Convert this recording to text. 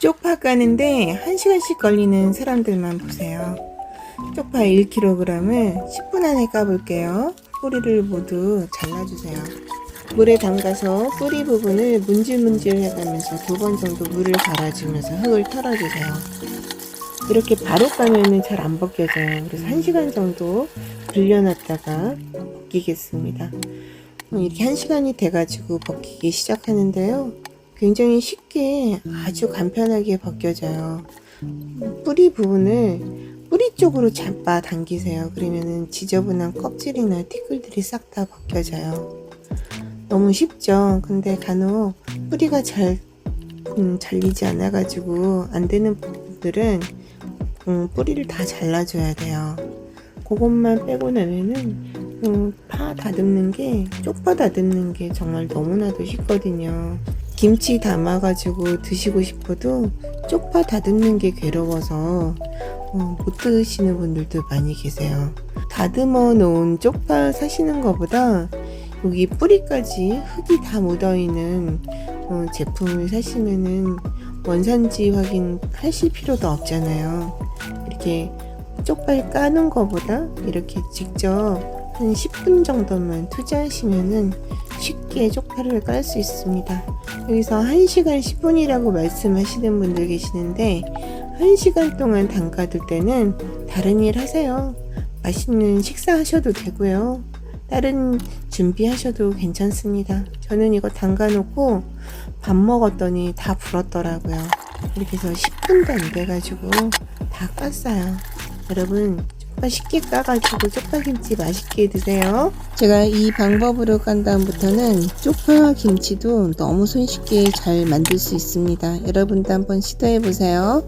쪽파 까는데 1시간씩 걸리는 사람들만 보세요. 쪽파 1kg을 10분 안에 까볼게요. 뿌리를 모두 잘라주세요. 물에 담가서 뿌리 부분을 문질문질 해가면서 두 번 정도 물을 갈아주면서 흙을 털어주세요. 이렇게 바로 까면은 잘 안 벗겨져요. 그래서 1시간 정도 불려놨다가 벗기겠습니다. 어, 이렇게 1시간이 돼가지고 벗기기 시작하는데요. 굉장히 쉽게 아주 간편하게 벗겨져요. 뿌리 부분을 뿌리 쪽으로 잡아 당기세요. 그러면은 지저분한 껍질이나 티끌들이 싹 다 벗겨져요. 너무 쉽죠? 근데 간혹 뿌리가 잘 음, 잘리지 않아가지고 안 되는 부분들은 음, 뿌리를 다 잘라줘야 돼요. 그것만 빼고 나면은 음, 파 다듬는 게 쪽파 다듬는 게 정말 너무나도 쉽거든요. 김치 담아가지고 드시고 싶어도 쪽파 다듬는 게 괴로워서 어, 못 드시는 분들도 많이 계세요. 다듬어 놓은 쪽파 사시는 것보다 여기 뿌리까지 흙이 다 묻어있는 어, 제품을 사시면은 원산지 확인하실 필요도 없잖아요. 이렇게 쪽발 까는 것보다 이렇게 직접 한 10분 정도만 투자하시면은 쉽게 쪽파를 깔 수 있습니다. 여기서 1시간 10분이라고 말씀하시는 분들 계시는데 1시간 동안 담가둘 때는 다른 일 하세요. 맛있는 식사 하셔도 되고요. 다른 준비하셔도 괜찮습니다. 저는 이거 담가놓고 밥 먹었더니 다 불었더라고요. 이렇게 해서 10분도 안 돼가지고 다 깠어요. 여러분 쉽게 까가지고 쪽파김치 맛있게 드세요. 제가 이 방법으로 깐 다음부터는 쪽파 김치도 너무 손쉽게 잘 만들 수 있습니다. 여러분도 한번 시도해 보세요.